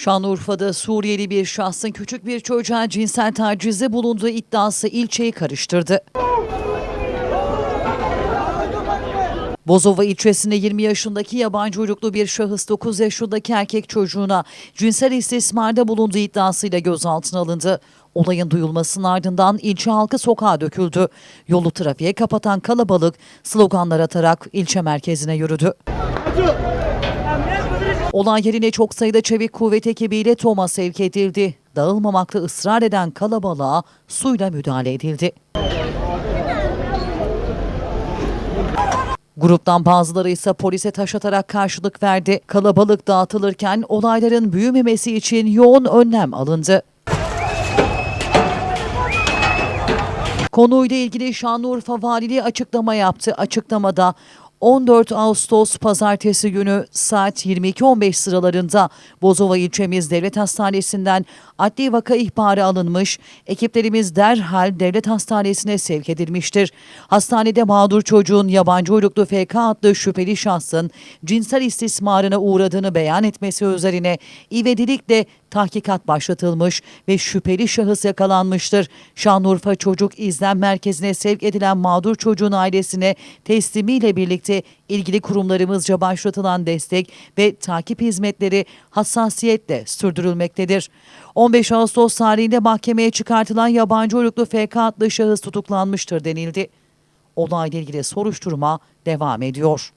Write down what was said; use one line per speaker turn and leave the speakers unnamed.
Şanlıurfa'da Suriyeli bir şahsın küçük bir çocuğa cinsel tacizde bulunduğu iddiası ilçeyi karıştırdı. Bozova ilçesinde 20 yaşındaki yabancı uyruklu bir şahıs 9 yaşındaki erkek çocuğuna cinsel istismarda bulunduğu iddiasıyla gözaltına alındı. Olayın duyulmasının ardından ilçe halkı sokağa döküldü. Yolu trafiğe kapatan kalabalık sloganlar atarak ilçe merkezine yürüdü. Olay yerine çok sayıda çevik kuvvet ekibiyle TOMA sevk edildi. Dağılmamakta ısrar eden kalabalığa suyla müdahale edildi. Gruptan bazıları ise polise taş atarak karşılık verdi. Kalabalık dağıtılırken olayların büyümemesi için yoğun önlem alındı. Konuyla ilgili Şanlıurfa Valiliği açıklama yaptı. Açıklamada 14 Ağustos pazartesi günü saat 22.15 sıralarında Bozova ilçemiz devlet hastanesinden adli vaka ihbarı alınmış. Ekiplerimiz derhal devlet hastanesine sevk edilmiştir. Hastanede mağdur çocuğun yabancı uyruklu FK adlı şüpheli şahsın cinsel istismarına uğradığını beyan etmesi üzerine ivedilikle tahkikat başlatılmış ve şüpheli şahıs yakalanmıştır. Şanlıurfa Çocuk İzlem Merkezi'ne sevk edilen mağdur çocuğun ailesine teslimiyle birlikte ilgili kurumlarımızca başlatılan destek ve takip hizmetleri hassasiyetle sürdürülmektedir. 15 Ağustos tarihinde mahkemeye çıkartılan yabancı uyruklu FK adlı şahıs tutuklanmıştır denildi. Olayla ilgili soruşturma devam ediyor.